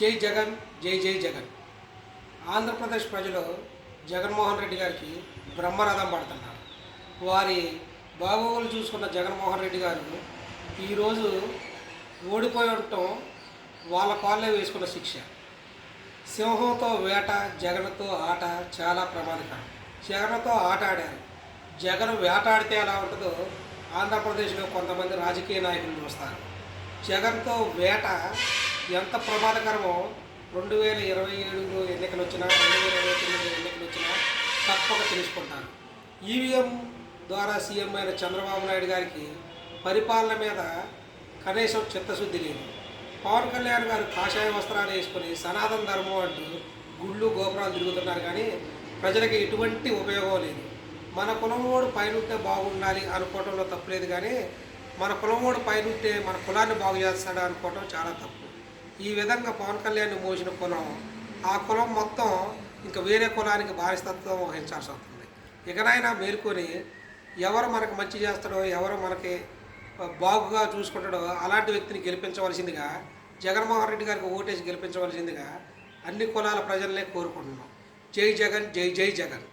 జై జగన్ జై జై జగన్. ఆంధ్రప్రదేశ్ ప్రజలు జగన్మోహన్ రెడ్డి గారికి బ్రహ్మరథం పడుతున్నారు. వారి బాగోగులు చూసుకున్న జగన్మోహన్ రెడ్డి గారు ఈరోజు ఓడిపోయి ఉండటం వాళ్ళ కాళ్ళే వేసుకున్న శిక్ష. సింహంతో వేట జగన్తో ఆట చాలా ప్రమాదకరం. జగన్తో ఆట ఆడారు. జగన్ వేటాడితే ఎలా ఉంటుందో ఆంధ్రప్రదేశ్లో కొంతమంది రాజకీయ నాయకులు చూస్తారు. జగన్తో వేట ఎంత ప్రమాదకరమో రెండు వేల ఇరవై ఏడులో ఎన్నికలు వచ్చినా రెండు వేల ఇరవై తొమ్మిదిలో ఎన్నికలు వచ్చినా తప్పక తెలుసుకుంటారు. ఈవీఎం ద్వారా సీఎం అయిన చంద్రబాబు నాయుడు గారికి పరిపాలన మీద కనీసం చిత్తశుద్ధి లేదు. పవన్ కళ్యాణ్ గారు కాషాయ వస్త్రాలు వేసుకొని సనాతన ధర్మం అంటూ గుళ్ళు గోపురాలు తిరుగుతున్నారు కానీ ప్రజలకి ఎటువంటి ఉపయోగం లేదు. మన కులమోడు పైనుంటే బాగుండాలి అనుకోవడంలో తప్పులేదు కానీ మన కులమోడు పైనుంటే మన కులాన్ని బాగు చేస్తాడు అనుకోవటం చాలా తప్పు. ఈ విధంగా పవన్ కళ్యాణ్ మోసిన కులం ఆ కులం మొత్తం ఇంకా వేరే కులానికి బానిసత్వం వహించాల్సి వస్తుంది. ఇకనైనా మేల్కొని ఎవరు మనకు మంచి చేస్తాడో ఎవరు మనకి బాగుగా చూసుకుంటాడో అలాంటి వ్యక్తిని గెలిపించవలసిందిగా జగన్మోహన్ రెడ్డి గారికి ఓటేసి గెలిపించవలసిందిగా అన్ని కులాల ప్రజలనే కోరుకుంటున్నాం. జై జగన్ జై జై జగన్.